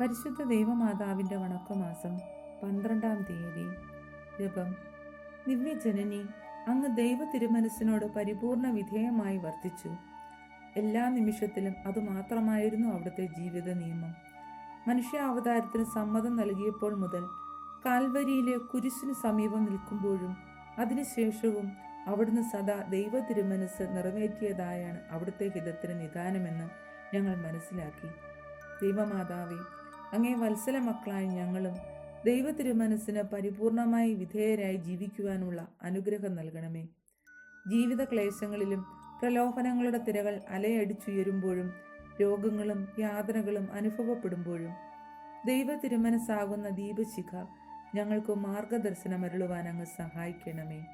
പരിശുദ്ധ ദേവമാതാവിന്റെ വണക്കമാസം പന്ത്രണ്ടാം തീയതി. ജപം. ദിവ്യജനനി അങ്ങ് ദൈവ തിരുമനസ്സിനോട് പരിപൂർണ വിധേയമായി വർത്തിച്ചു. എല്ലാ നിമിഷത്തിലും അത് മാത്രമായിരുന്നു അവിടുത്തെ ജീവിത നിയമം. മനുഷ്യാവതാരത്തിന് സമ്മതം നൽകിയപ്പോൾ മുതൽ കാൽവരിയിലെ കുരിശിന് സമീപം നിൽക്കുമ്പോഴും അതിനുശേഷവും അവിടുന്ന് സദാ ദൈവ തിരുമനസ് നിറവേറ്റിയതായാണ് അവിടുത്തെ ഹിതത്തിന് നിദാനമെന്ന് ഞങ്ങൾ മനസ്സിലാക്കി. ദൈവമാതാവേ അങ്ങേ വത്സല മക്കളായ ഞങ്ങളും ദൈവ തിരുമനസ്സിന് പരിപൂർണമായി വിധേയരായി ജീവിക്കുവാനുള്ള അനുഗ്രഹം നൽകണമേ. ജീവിത ക്ലേശങ്ങളിലും പ്രലോഭനങ്ങളുടെ തിരകൾ അലയടിച്ചുയരുമ്പോഴും രോഗങ്ങളും യാതനകളും അനുഭവപ്പെടുമ്പോഴും ദൈവ തിരുമനസ്സാകുന്ന ദീപശിഖ ഞങ്ങൾക്ക് മാർഗദർശനമരുളുവാൻ അങ്ങ് സഹായിക്കണമേ.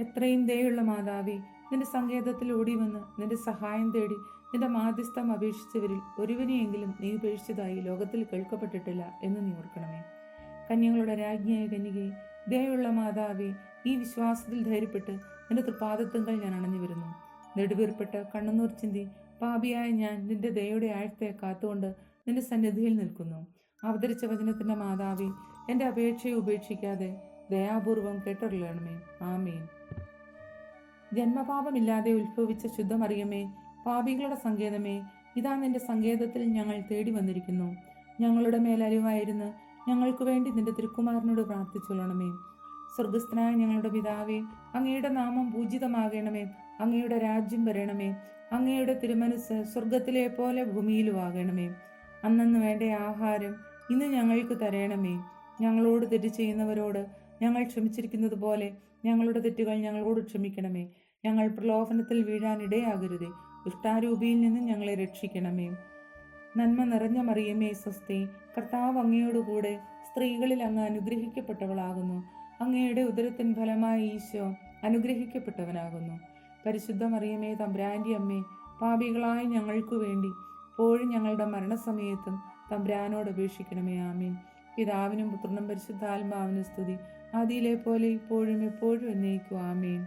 എത്രയും ദയുള്ള മാതാവി നിന്റെ സങ്കേതത്തിൽ ഓടി വന്ന് നിന്റെ സഹായം തേടി നിന്റെ മാധ്യസ്ഥം അപേക്ഷിച്ചവരിൽ ഒരുവനെയെങ്കിലും നീ ഉപേക്ഷിച്ചതായി ലോകത്തിൽ കേൾക്കപ്പെട്ടിട്ടില്ല എന്ന് നീ ഓർക്കണമേ. കന്യകളുടെ രാജ്ഞിയായ കന്യകയെ ദയുള്ള മാതാവേ ഈ വിശ്വാസത്തിൽ ധൈര്യപ്പെട്ട് നിന്റെ തൃപാദത്വങ്ങൾ ഞാൻ അണഞ്ഞു വരുന്നു. നെടുവീർപ്പെട്ട് കണ്ണുനൂർ ചിന്തി പാപിയായ ഞാൻ നിന്റെ ദയയുടെ ആഴത്തെ കാത്തുകൊണ്ട് നിന്റെ സന്നിധിയിൽ നിൽക്കുന്നു. അവതരിച്ച വചനത്തിന്റെ മാതാവി എന്റെ അപേക്ഷയെ ഉപേക്ഷിക്കാതെ ദയാപൂർവം കേട്ടറിയണമേ. ആമേൻ. ജന്മപാപമില്ലാതെ ഉത്ഭവിച്ച ശുദ്ധമറിയമേ പാപികളുടെ സങ്കേതമേ ഇതാ നിന്റെ സങ്കേതത്തിൽ ഞങ്ങൾ തേടി വന്നിരിക്കുന്നു. ഞങ്ങളുടെ മേൽ ഞങ്ങൾക്ക് വേണ്ടി നിന്റെ തിരുക്കുമാരനോട് പ്രാർത്ഥിച്ചുകൊള്ളണമേ. സ്വർഗസ്ഥനായ ഞങ്ങളുടെ പിതാവേ അങ്ങയുടെ നാമം പൂജിതമാകണമേ. അങ്ങയുടെ രാജ്യം വരണമേ. അങ്ങയുടെ തിരുമനസ് സ്വർഗത്തിലെ പോലെ ഭൂമിയിലും ആകണമേ അന്നന്ന് വേണ്ട ആഹാരം ഇന്ന് ഞങ്ങൾക്ക് തരണമേ. ഞങ്ങളോട് തെറ്റ് ചെയ്യുന്നവരോട് ഞങ്ങൾ ക്ഷമിച്ചിരിക്കുന്നത് പോലെ ഞങ്ങളുടെ തെറ്റുകൾ ഞങ്ങളോട് ക്ഷമിക്കണമേ. ഞങ്ങൾ പ്രലോഭനത്തിൽ വീഴാൻ ഇടയാകരുതേ. ദുഷ്ടാരൂപിയിൽ നിന്ന് ഞങ്ങളെ രക്ഷിക്കണമേ. നന്മ നിറഞ്ഞ മറിയമേ സ്വസ്തി കർത്താവ് അങ്ങയോടുകൂടെ സ്ത്രീകളിൽ അങ്ങ് അനുഗ്രഹിക്കപ്പെട്ടവളാകുന്നു. അങ്ങയുടെ ഉദരത്തിൻ ഫലമായ ഈശോ അനുഗ്രഹിക്കപ്പെട്ടവനാകുന്നു. പരിശുദ്ധ മറിയമേ തമ്പ്രാന്റെ അമ്മേ പാപികളായ ഞങ്ങൾക്കു വേണ്ടി ഇപ്പോഴും ഞങ്ങളുടെ മരണസമയത്തും തമ്പ്രാനോട് അപേക്ഷിക്കണമേ ആമീൻ. പിതാവിനും പുത്രനും പരിശുദ്ധാത്മാവിനും സ്തുതി. ആദിയിലെ പോലെ ഇപ്പോഴും എപ്പോഴും എന്നേക്കും ആമീൻ.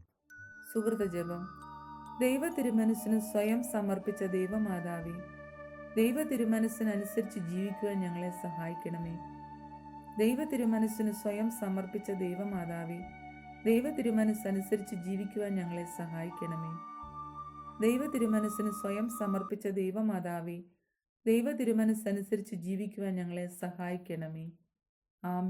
സുഹൃത ജപം ദൈവ തിരുമനസ്സിന് സ്വയം സമർപ്പിച്ച ദൈവമാതാവേ ദൈവ തിരുമനസ്സിനനുസരിച്ച് ജീവിക്കുവാൻ ഞങ്ങളെ സഹായിക്കണമേ. ദൈവ തിരുമനസ്സിന് സ്വയം സമർപ്പിച്ച ദൈവമാതാവേ ദൈവ തിരുമനസ്സനുസരിച്ച് ജീവിക്കുവാൻ ഞങ്ങളെ സഹായിക്കണമേ. ദൈവ തിരുമനസ്സിന് സ്വയം സമർപ്പിച്ച ദൈവമാതാവേ ദൈവ തിരുമനസ്സനുസരിച്ച് ജീവിക്കുവാൻ ഞങ്ങളെ സഹായിക്കണമേ. ആമേ